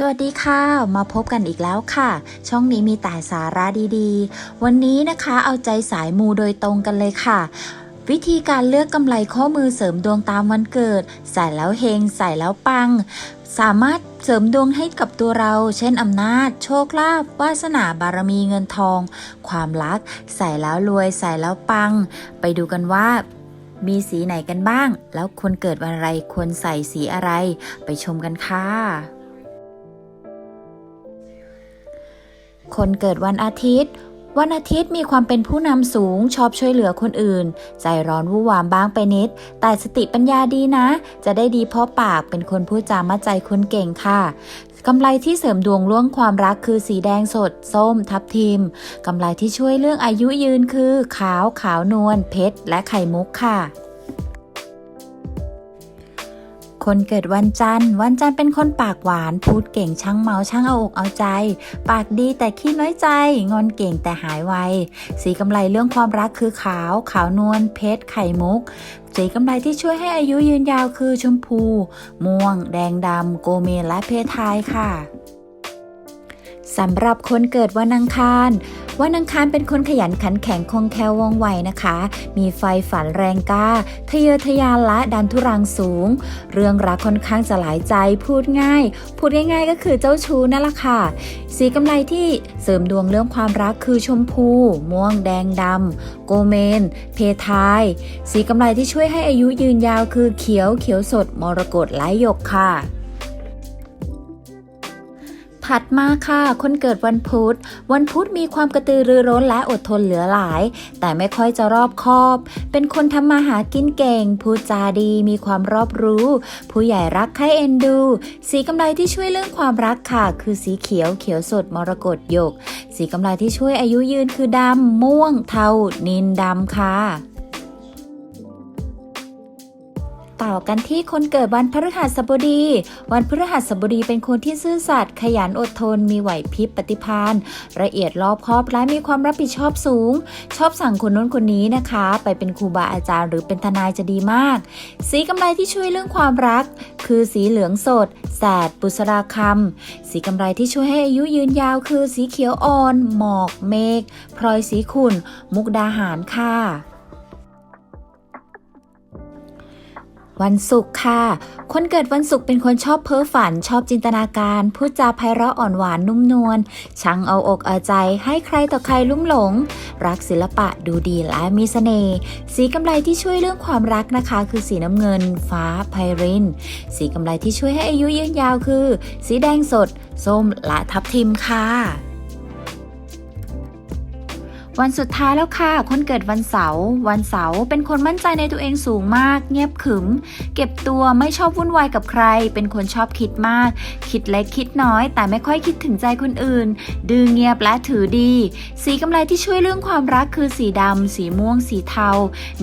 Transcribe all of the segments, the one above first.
สวัสดีค่ะ มาพบกันอีกแล้วค่ะ ช่องนี้มีแต่สาระดีๆ วันนี้นะคะเอาใจสายมูโดยตรงกันเลยค่ะ วิธีการเลือกกำไรข้อมือเสริมดวงตามวันเกิด ใส่แล้วเฮง ใส่แล้วปัง สามารถเสริมดวงให้กับตัวเรา เช่นอำนาจ โชคลาภวาสนาบารมีเงินทอง ความรัก ใส่แล้วรวย ใส่แล้วปัง ไปดูกันว่ามีสีไหนกันบ้าง แล้วคนเกิดวันอะไรควรใส่สีอะไร ไปชมกันค่ะ คนเกิดวันอาทิตย์ วันอาทิตย์มีความเป็นผู้นำสูงชอบช่วยเหลือคนอื่น ใจร้อนวู่วามบ้างไปนิด แต่สติปัญญาดีนะ จะได้ดีเพราะปากเป็นคนพูดจามัดใจคนเก่งค่ะกำไรที่เสริมดวงล่วงความรักคือสีแดงสด ส้ม ทับทิมกำไรที่ช่วยเรื่องอายุยืนคือ ขาว ขาวนวลเพชรและไข่มุกค่ะ คนเกิดวันจันทร์ วันจันทร์เป็นคนปากหวาน พูดเก่งช่างเมาช่างเอาอกเอาใจ ปากดีแต่ขี้น้อยใจ งอนเก่งแต่หายไว สีกำไรเรื่องความรักคือขาว ขาวนวล เพชร ไข่มุก สีกำไรที่ช่วยให้อายุยืนยาวคือชมพู ม่วง แดงดำ โกเมและเพทายค่ะ สำหรับคนเกิดวันอังคาร วันอังคารเป็นคนขยันขันแข็งคงแคลวว่องไวนะคะ มีไฟฝันแรงกล้าทะเยอทะยานและดันทุรังสูง เรื่องรักค่อนข้างจะหลายใจพูดง่าย พูดง่าย ๆ ก็คือเจ้าชู้นั่นแหละค่ะ สีกำไรที่เสริมดวงเรื่องความรักคือชมพู ม่วงแดงดำโกเมน เพทาย สีกำไรที่ช่วยให้อายุยืนยาวคือเขียวเขียวสดมรกตและหยกค่ะ ถัดมาค่ะ คนเกิดวันพุธ วันพุธมีความกระตือรือร้นและอดทนเหลือหลาย แต่ไม่ค่อยจะรอบคอบ เป็นคนทำมาหากินเก่ง พูดจาดี มีความรอบรู้ ผู้ใหญ่รักใครเอ็นดู สีกำไรที่ช่วยเรื่องความรักค่ะ คือสีเขียว เขียวสด มรกตหยก สีกำไรที่ช่วยอายุยืนคือดำม่วง เทานินดำค่ะ ต่อกันที่คนเกิดวันพฤหัสบดี วันพฤหัสบดีเป็นคนที่ซื่อสัตย์ขยันอดทน มีไหวพริบปฏิภาณละเอียดรอบคอบและมีความรับผิดชอบสูง ชอบสั่งคนนู้นคนนี้นะคะ ไปเป็นครูบาอาจารย์หรือเป็นทนายจะดีมาก สีกำไรที่ช่วยเรื่องความรัก คือสีเหลืองสดแสดปุษราคำสีกำไรที่ช่วยให้อายุยืนยาว คือสีเขียวอ่อน หมอก เมฆพลอยสีขุ่น มุกดาหารค่ะ วันศุกร์ค่ะ คนเกิดวันศุกร์เป็นคนชอบเพ้อฝัน ชอบจินตนาการ พูดจาไพเราะอ่อนหวานนุ่มนวลช่างเอาอกเอาใจ ให้ใครต่อใครลุ่มหลง รักศิลปะดูดีและมีเสน่ห์ สีกำไรที่ช่วยเรื่องความรักนะคะ คือสีน้ำเงิน ฟ้าไพริน สีกำไรที่ช่วยให้อายุยืนยาวคือ สีแดงสด ส้มและทับทิมค่ะ วันสุดท้ายแล้วค่ะ คนเกิดวันเสาร์ วันเสาร์เป็นคนมั่นใจในตัวเองสูงมาก เงียบขรึม เก็บตัวไม่ชอบวุ่นวายกับใคร เป็นคนชอบคิดมาก คิดเล็กคิดน้อย แต่ไม่ค่อยคิดถึงใจคนอื่น ดื้อเงียบและถือดี สีกำไรที่ช่วยเรื่องความรักคือสีดำ สีม่วง สีเทา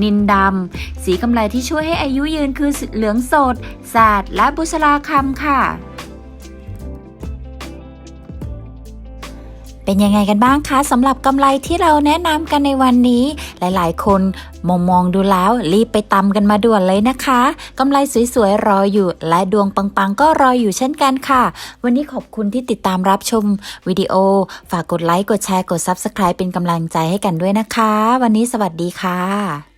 นินดำ สีกำไรที่ช่วยให้อายุยืนคือเหลืองสดแสดและบุษราคำค่ะ เป็นยังไงกันบ้างคะสำหรับกำไรที่เราแนะนำกันในวันนี้ หลายๆ คนมองมองดูแล้วรีบไปตำกันมาด่วนเลยนะคะกำไรสวยๆรออยู่ และดวงปังๆ ก็รออยู่เช่นกันค่ะ วันนี้ขอบคุณที่ติดตามรับชมวิดีโอ ฝากกดไลค์กดแชร์กด Subscribe เป็นกำลังใจให้กันด้วยนะคะ วันนี้สวัสดีค่ะ